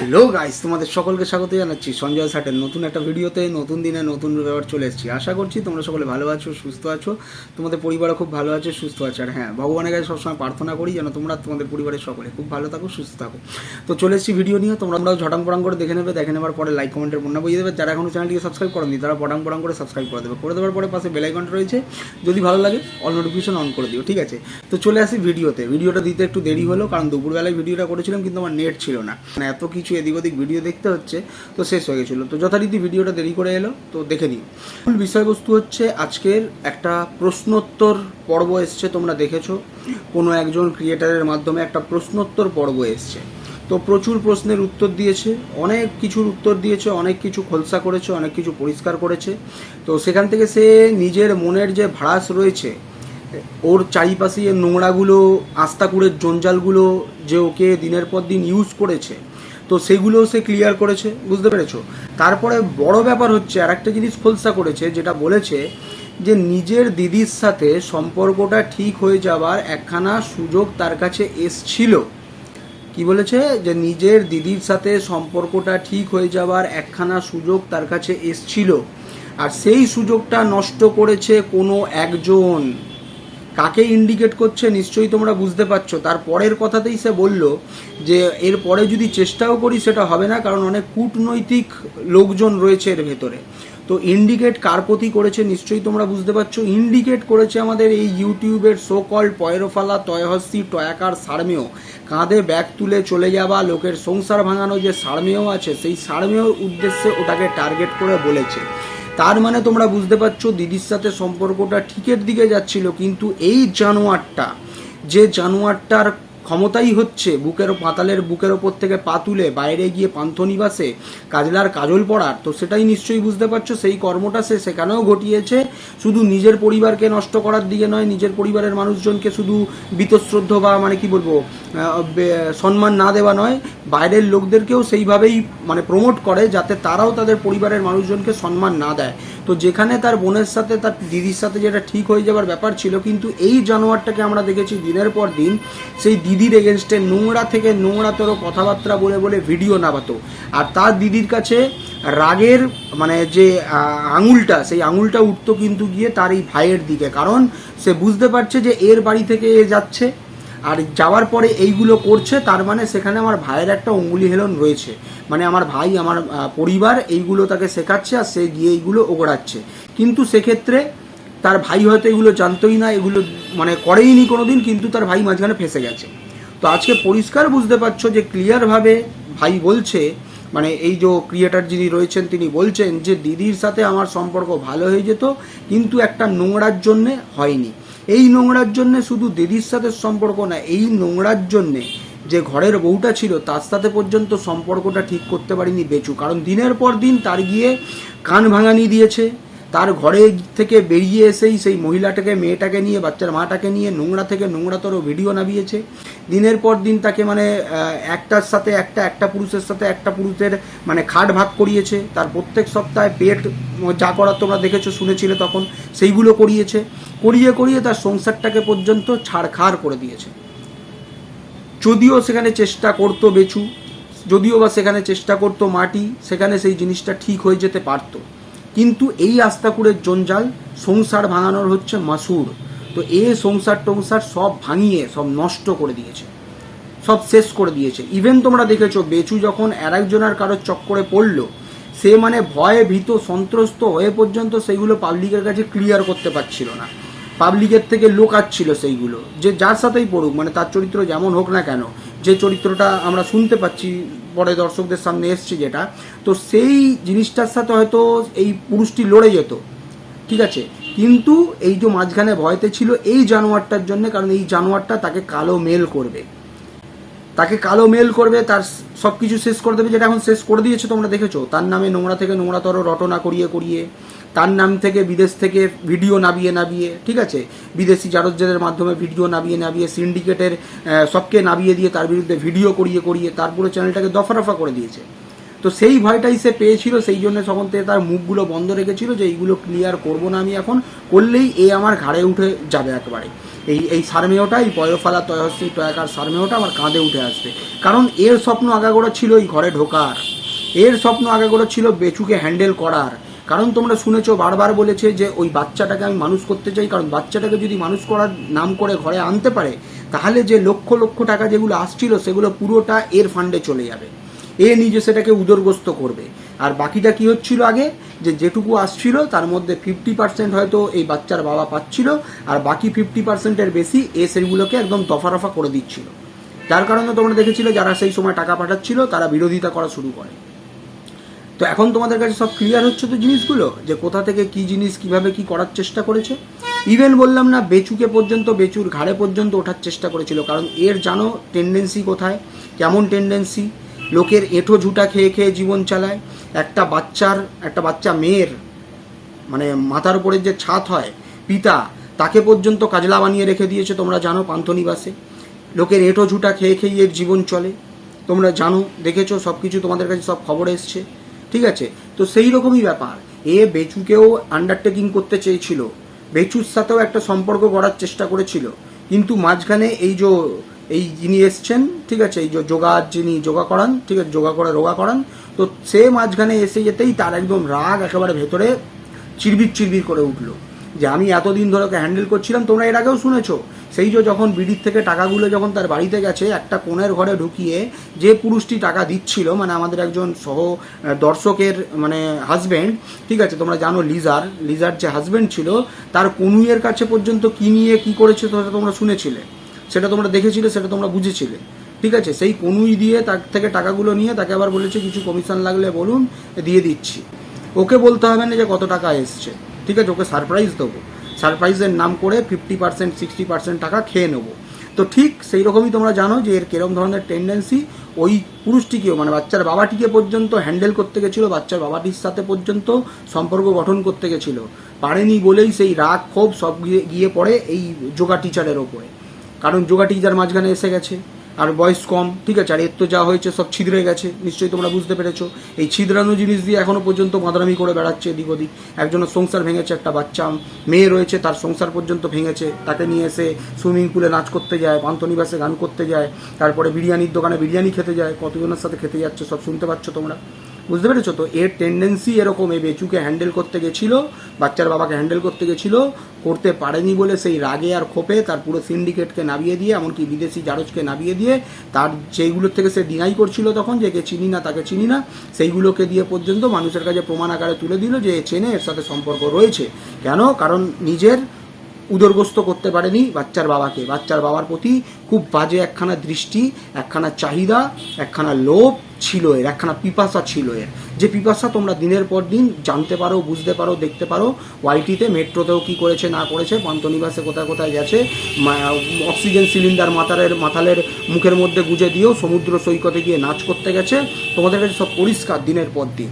Hello guys, তোমাদের সকলকে স্বাগত জানাচ্ছি সঞ্জয় সাটের নতুন একটা ভিডিওতে, নতুন দিনে নতুন ব্যাপার চলে এসেছি। আশা করছি তোমরা সকলে ভালো আছো, সুস্থ আছো, তোমাদের পরিবারও খুব ভালো আছে, সুস্থ আছে। আর হ্যাঁ ভগবানের কাছে সবসময় প্রার্থনা করি যেন তোমরা তোমাদের পরিবারের সকলে খুব ভালো থাকো, সুস্থ থাকো। তো চলে এসেছি ভিডিও নিয়ে, তোমরা আমরাও ঝটাং পড়াং করে দেখে নেবে, দেখে নেবার পরে লাইক কমেন্টের বন্যা বইয়ে দেবে। যারা এখনও চ্যানেলটিকে সাবস্ক্রাইব করেনি, তারা পটাং পটাং করে সাবস্ক্রাইব করে দেবে। করে দেওয়ার পরে পাশে বেলাইকনটা রয়েছে, যদি ভালো লাগে অল নোটিফিকেশন অন করে দিও, ঠিক আছে? তো চলে আসি ভিডিওতে। ভিডিওটা দিতে একটু দেরি হলো, কারণ দুপুরবেলায় ভিডিওটা করেছিলাম, কিন্তু আমার নেট ছিল না। মানে এত কিছু এদিক ওদিক ভিডিও দেখতে হচ্ছে, তো শেষ হয়ে গেছিল। তো যথারীতি ভিডিওটা দেরি করে এলো, তো দেখে নিই। মূল বিষয়বস্তু হচ্ছে, আজকের একটা প্রশ্নোত্তর পর্ব এসছে, তোমরা দেখেছ। কোনো একজন ক্রিয়েটারের মাধ্যমে একটা প্রশ্নোত্তর পর্ব এসছে। তো প্রচুর প্রশ্নের উত্তর দিয়েছে, অনেক কিছুর উত্তর দিয়েছে, অনেক কিছু খোলসা করেছে, অনেক কিছু পরিষ্কার করেছে। তো সেখান থেকে সে নিজের মনের যে ভাড়াস রয়েছে, ওর চারিপাশে নোংরাগুলো আস্তাকুড়ের জঞ্জালগুলো যে ওকে দিনের পর দিন ইউজ করেছে তো সেগুলোও সে ক্লিয়ার করেছে, বুঝতে পেরেছ? তারপরে বড় ব্যাপার হচ্ছে আর একটা জিনিস খোলসা করেছে, যেটা বলেছে যে নিজের দিদির সাথে সম্পর্কটা ঠিক হয়ে যাবার একখানা সুযোগ তার কাছে এসছিল। কি বলেছে? যে নিজের দিদির সাথে সম্পর্কটা ঠিক হয়ে যাবার একখানা সুযোগ তার কাছে এসছিল। আর সেই সুযোগটা নষ্ট করেছে কোনো একজন। কাকে ইন্ডিকেট করছে নিশ্চয়ই তোমরা বুঝতে পারছ। তার পরের কথাতেই সে বলল যে, এর পরে যদি চেষ্টাও করি সেটা হবে না, কারণ অনেক কূটনৈতিক লোকজন রয়েছে এর ভেতরে। তো ইন্ডিকেট কার প্রতি করেছে নিশ্চয়ই তোমরা বুঝতে পারছ। ইন্ডিকেট করেছে আমাদের এই ইউটিউবের সো কল পয়রফালা, তয়হস্তি, টয়াকার সারমেয়। কাঁধে ব্যাগ তুলে চলে যাওয়া, লোকের সংসার ভাঙানো যে সারমেয় আছে, সেই সারমেয়র উদ্দেশ্যে ওটাকে টার্গেট করে বলেছে। তার মানে তোমরা বুঝতে পারছ দিদির সাথে সম্পর্কটা ঠিকের দিকে যাচ্ছিল, কিন্তু এই জানোয়ারটা, যে জানোয়ারটার ক্ষমতাই হচ্ছে বুকের পাতালের বুকের ওপর থেকে পা তুলে বাইরে গিয়ে পান্থনিবাসে কাজলার কাজল পড়ার। তো সেটাই নিশ্চয়ই বুঝতে পারছ, সেই কর্মটা সে সেখানেও ঘটিয়েছে। শুধু নিজের পরিবারকে নষ্ট করার দিকে নয়, নিজের পরিবারের মানুষজনকে শুধু বীতশ্রদ্ধ বা মানে কি বলব সম্মান না দেওয়া নয়, বাইরের লোকদেরকেও সেইভাবেই মানে প্রমোট করে যাতে তারাও তাদের পরিবারের মানুষজনকে সম্মান না দেয়। তো যেখানে তার বোনের সাথে, তার দিদির সাথে যেটা ঠিক হয়ে যাবার ব্যাপার ছিল, কিন্তু এই জানোয়ারটাকে আমরা দেখেছি দিনের পর দিন, সেই দিদির এগেনস্টে নোংরা থেকে নোংরাতর কথাবার্তা বলে বলে ভিডিও নামাতো। আর তার দিদির কাছে রাগের মানে যে আঙুলটা, সেই আঙুলটা উঠতো কিন্তু গিয়ে তার এই ভাইয়ের দিকে। কারণ সে বুঝতে পারছে যে এর বাড়ি থেকে এ যাচ্ছে। আর যাওয়ার পরে এইগুলো করছে, তার মানে সেখানে আমার ভাইয়ের একটা অঙ্গুলি হেলন রয়েছে। মানে আমার ভাই, আমার পরিবার এইগুলো তাকে শেখাচ্ছে আর সে গিয়ে এইগুলো ওগড়াচ্ছে। কিন্তু সেক্ষেত্রে তার ভাই হয়তো এগুলো জানতোই না, এগুলো মানে করেইনি কোনোদিন, কিন্তু তার ভাই মাঝখানে ফেসে গেছে। তো আজকে পরিষ্কার বুঝতে পারছ যে ক্লিয়ারভাবে ভাই বলছে মানে এই যে ক্রিয়েটার যিনি রয়েছেন তিনি বলছেন যে দিদির সাথে আমার সম্পর্ক ভালো হয়ে যেত, কিন্তু একটা নোংরার জন্যে হয়নি। এই নোংরার জন্য শুধু দিদির সাথে সম্পর্ক না, এই নোংরার জন্যে যে ঘরের বউটা ছিল তার সাথে পর্যন্ত সম্পর্কটা ঠিক করতে পারিনি বেচু। কারণ দিনের পর দিন তার গিয়ে কান ভাঙানি দিয়েছে তার ঘরে থেকে বেরিয়ে এসেই সেই মহিলাটাকে, মেয়েটাকে নিয়ে, বাচ্চার মাটাকে নিয়ে, নোংরা থেকে নোংরাতর ভিডিও নামিয়েছে। দিনের পর দিন তাকে মানে একটার সাথে একটা একটা পুরুষের সাথে একটা পুরুষের মানে খাট ভাগ করিয়েছে। তার প্রত্যেক সপ্তাহে পেট যা করার তোমরা দেখেছ, শুনেছিলে তখন, সেইগুলো করিয়েছে। করিয়ে করিয়ে তার সংসারটাকে পর্যন্ত ছাড়খাড় করে দিয়েছে। যদিও সেখানে চেষ্টা করতো বেচু, যদিও বা সেখানে চেষ্টা করতো মাটি, সেখানে সেই জিনিসটা ঠিক হয়ে যেতে পারতো। কিন্তু এই আস্তাকুড়ের জঞ্জাল সংসার ভাঙানোর হচ্ছে মাসুর। তো এ সংসার টংসার সব ভাঙিয়ে, সব নষ্ট করে দিয়েছে। সব শেষ করে দিয়েছে। ইভেন তোমরা দেখেছ, বেচু যখন আর একজনের কারোর চক্করে পড়ল, সে মানে ভয়ে ভীত, সন্ত্রস্ত হয়ে পর্যন্ত সেগুলো পাবলিকের কাছে ক্লিয়ার করতে পারছিল না। পাবলিকের থেকে লোকাচ্ছিল সেইগুলো। যে যার সাথেই পড়ুক মানে তার চরিত্র যেমন হোক না কেন, যে চরিত্রটা আমরা শুনতে পাচ্ছি, পরে দর্শকদের সামনে এসছে যেটা, তো সেই জিনিসটার সাথে হয়তো এই পুরুষটি লড়ে যেত। ঠিক আছে? কিন্তু এই যে মাঝখানে ভয়তে ছিল, এই জানোয়ারটার জন্য, কারণ এই জানোয়ারটা তাকে কালো মেল করবে। তাকে কালো মেল করবে, তার সব কিছু শেষ করে দেবে, যেটা এখন শেষ করে দিয়েছে তোমরা দেখেছ। তার নামে নোংরা থেকে নোংরাতর রটনা করিয়ে করিয়ে। তার নাম থেকে বিদেশ থেকে ভিডিও নাবিয়ে নাবিয়ে, ঠিক আছে? বিদেশি জারজ্জাদের মাধ্যমে ভিডিও নাবিয়ে নাবিয়ে, সিন্ডিকেটের সবকে নাবিয়ে দিয়ে তার বিরুদ্ধে ভিডিও করিয়ে করিয়ে তার পুরো চ্যানেলটাকে দফারফা করে দিয়েছে। তো সেই ভয়টাই সে পেয়েছিল, সেই জন্য তখন থেকে তার মুখগুলো বন্ধ রেখেছিল যে এইগুলো ক্লিয়ার করব না আমি এখন, করলেই এ আমার ঘাড়ে উঠে যাবে একবারে। এই এই সারমেয়টা, এই পয়ফালা তয়শ্রী টয়াকার সারমেয়টা আমার কাঁধে উঠে আসবে। কারণ এর স্বপ্ন আগাগোড়া ছিল এই ঘরে ঢোকার। এর স্বপ্ন আগাগোড়া ছিল বেচুকে হ্যান্ডেল করার। কারণ তোমরা শুনেছো, বারবার বলেছে যে ওই বাচ্চাটাকে আমি মানুষ করতে চাই, কারণ বাচ্চাটাকে যদি মানুষ করার নাম করে ঘরে আনতে পারে, তাহলে যে লক্ষ লক্ষ টাকা যেগুলো আসছিল, সেগুলো পুরোটা এর ফান্ডে চলে যাবে। এ নিজে সেটাকে উদরগ্রস্ত করবে। আর বাকিটা কি হচ্ছিল আগে? যে যেটুকু আসছিল, তার মধ্যে ফিফটি পার্সেন্ট হয়তো এই বাচ্চার বাবা পাচ্ছিল, আর বাকি ফিফটি পার্সেন্টের বেশি এ সেগুলোকে একদম দফা করে দিচ্ছিল। যার কারণে তোমরা দেখেছিলে যারা সেই সময় টাকা পাঠাচ্ছিল, তারা বিরোধিতা করা শুরু করে। তো এখন তোমাদের কাছে সব ক্লিয়ার হচ্ছে তো জিনিসগুলো? যে কোথা থেকে কি জিনিস কীভাবে কি করার চেষ্টা করেছে? ইভেন বললাম না, বেচুকে পর্যন্ত, বেচুর ঘাড়ে পর্যন্ত ওঠার চেষ্টা করেছিল। কারণ এর জানো টেন্ডেন্সি কোথায়? কেমন টেন্ডেন্সি লোকের এঁঠো ঝুটা খেয়ে খেয়ে জীবন চালায়। একটা বাচ্চার, একটা বাচ্চা মেয়ের মানে মাথার উপরে যে ছাদ হয়, পিতা, তাকে পর্যন্ত কাজলা বানিয়ে রেখে দিয়েছে তোমরা জানো পান্থনিবাসে। লোকের এঁটো ঝুটা খেয়ে খেয়ে এর জীবন চলে। তোমরা জানো, দেখেছ সব কিছু তোমাদের কাছে সব খবর এসছে। ঠিক আছে? তো সেই রকমই ব্যাপার। এ বেচুকেও আন্ডারটেকিং করতে চেয়েছিল। বেচুর সাথেও একটা সম্পর্ক গড়ার চেষ্টা করেছিল। কিন্তু মাঝখানে এই যে, এই যিনি এসছেন, ঠিক আছে, এই যে যোগা যিনি যোগা করান, ঠিক আছে, যোগা করে রোগা করান, তো সে মাঝখানে এসে যেতেই তার একদম রাগ একেবারে ভেতরে চিরবির চিরবির করে উঠল। যে আমি এতদিন ধরে ওকে হ্যান্ডেল করছিলাম, তোমরা এর আগেও শুনেছো। সেই যে যখন বিড়ির থেকে টাকাগুলো যখন তার বাড়িতে গেছে, একটা কোণের ঘরে ঢুকিয়ে যে পুরুষটি টাকা দিচ্ছিল মানে আমাদের একজন সহ দর্শকের মানে হাজবেন্ড ঠিক আছে, তোমরা জানো লিজার লিজার যে হাজবেন্ড ছিল, তার কনুইয়ের কাছে পর্যন্ত কি নিয়ে কি করেছে সেটা তোমরা শুনেছিলে। সেটা তোমরা দেখেছিলে, সেটা তোমরা বুঝেছিলে। ঠিক আছে, সেই কনুই দিয়ে তার থেকে টাকাগুলো নিয়ে তাকে আবার বলেছে, কিছু কমিশন লাগলে বলুন, দিয়ে দিচ্ছি। ওকে বলতে হবে না যে কত টাকা এসছে। ঠিক আছে, ওকে সারপ্রাইজ দেবো। সারপ্রাইজের নাম করে ফিফটি পার্সেন্ট সিক্সটি পার্সেন্ট টাকা খেয়ে নেব। তো ঠিক সেই রকমই তোমরা জানো যে এর কিরম ধরনের টেন্ডেন্সি ওই পুরুষটিকেও মানে বাচ্চার বাবাটিকে পর্যন্ত হ্যান্ডেল করতে গেছিল, বাচ্চার বাবাটির সাথে পর্যন্ত সম্পর্ক গঠন করতে গেছিল। পারেনি বলেই সেই রাগ, ক্ষোভ সব গিয়ে গিয়ে পড়ে এই যোগা টিচারের ওপরে। কারণ যোগা টিচার মাঝখানে এসে গেছে। আর বয়স কম। ঠিক আছে, আর এর তো যা হয়েছে সব ছিদ্রে গেছে, নিশ্চয়ই তোমরা বুঝতে পেরেছ। এই ছিদ্রানো জিনিস দিয়ে এখনও পর্যন্ত মাদারামি করে বেড়াচ্ছে এদিক ওদিক। একজনের সংসার ভেঙেছে, একটা বাচ্চা, মেয়ে রয়েছে, তার সংসার পর্যন্ত ভেঙেছে। তাকে নিয়ে এসে সুইমিং পুলে নাচ করতে যায়, পান্থনিবাসে গান করতে যায়, তারপরে বিরিয়ানির দোকানে বিরিয়ানি খেতে যায়, কতজনের সাথে খেতে যাচ্ছে সব শুনতে পাচ্ছ তোমরা। বুঝতে পেরেছ? তো এর টেন্ডেন্সি এরকম এই বেচুকে হ্যান্ডেল করতে গেছিল, বাচ্চার বাবাকে হ্যান্ডেল করতে গেছিল, করতে পারেনি বলে সেই রাগে আর ক্ষোভে তার পুরো সিন্ডিকেটকে নামিয়ে দিয়ে, এমনকি বিদেশি জারজকে নামিয়ে দিয়ে তার যেইগুলোর থেকে সে ডিনাই করছিল তখন, যে একে চিনি না তাকে চিনি না, সেইগুলোকে দিয়ে পর্যন্ত মানুষের কাছে প্রমাণ আকারে তুলে দিল যে চেনে এর সাথে সম্পর্ক রয়েছে। কেন? কারণ নিজের উদরগ্রস্ত করতে পারেনি বাচ্চার বাবাকে। বাচ্চার বাবার প্রতি খুব বাজে একখানা দৃষ্টি, একখানা চাহিদা, একখানা লোভ ছিল এর, একখানা পিপাসা ছিল এর। যে পিপাসা তোমরা দিনের পর দিন জানতে পারো, বুঝতে পারো, দেখতে পারো, ওয়াইটিতে মেট্রোতেও কি করেছে, না করেছে পান্তনিবাসে কোথায় কোথায় গেছে অক্সিজেন সিলিন্ডার মাতালের মাতালের মুখের মধ্যে গুজে দিয়েও সমুদ্র সৈকতে গিয়ে নাচ করতে গেছে। তোমাদের কাছে সব পরিষ্কার দিনের পর দিন।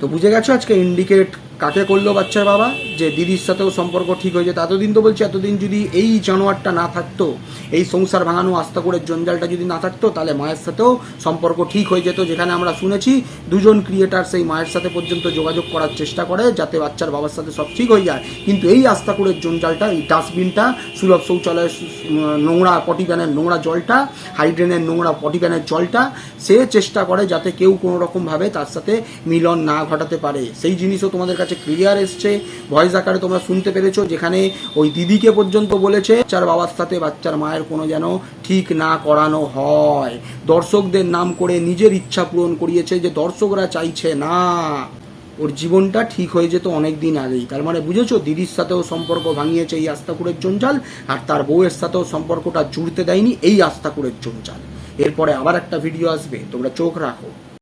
তো বুঝে গেছো আজকে ইন্ডিকেট কাকে করল বাচ্চার বাবা? যে দিদির সাথেও সম্পর্ক ঠিক হয়ে যেত এতদিন তো বলছি, এতদিন যদি এই জানোয়ারটা না থাকতো, এই সংসার ভাঙানো আস্তা করে জঞ্জালটা যদি না থাকতো, তাহলে মায়ের সাথেও সম্পর্ক ঠিক হয়ে যেত। যেখানে আমরা শুনেছি, দুজন ক্রিয়েটার সেই মায়ের সাথে পর্যন্ত যোগাযোগ করার চেষ্টা করে, যাতে বাচ্চার বাবার সাথে সব ঠিক হয়ে যায়। কিন্তু এই আস্তাকুড়ের জঞ্জালটা, এই ডাস্টবিনটা সুলভ শৌচালয়ের নোংরা পটি প্যানের নোংরা জলটা হাইড্রেনের নোংরা পটি প্যানের জলটা, সে চেষ্টা করে যাতে কেউ কোনো রকমভাবে তার সাথে মিলন না ঘটাতে পারে। সেই জিনিসও তোমাদের কাছে ক্লিয়ার এসছে। ভয়েস আকারে তোমরা শুনতে পেরেছ, যেখানে ওই দিদিকে পর্যন্ত বলেছে, বাচ্চার বাবার সাথে বাচ্চার মায়ের কোনো যেন ঠিক না করানো হয়। দর্শকদের নাম করে নিজের ইচ্ছা পূরণ করিয়েছে যে দর্শকরা চাইছে না। ওর জীবনটা ঠিক হয়ে যেত অনেক দিন আগেই। তার মানে বুঝেছ, দিদির সাথেও সম্পর্ক ভাঙিয়েছে এই আস্তাকুরের জঞ্জাল আর তার বউয়ের সাথেও সম্পর্কটা জুড়তে দেয়নি এই আস্তাকুরের জঞ্জাল এরপরে আবার একটা ভিডিও আসবে, তোমরা চোখ রাখো।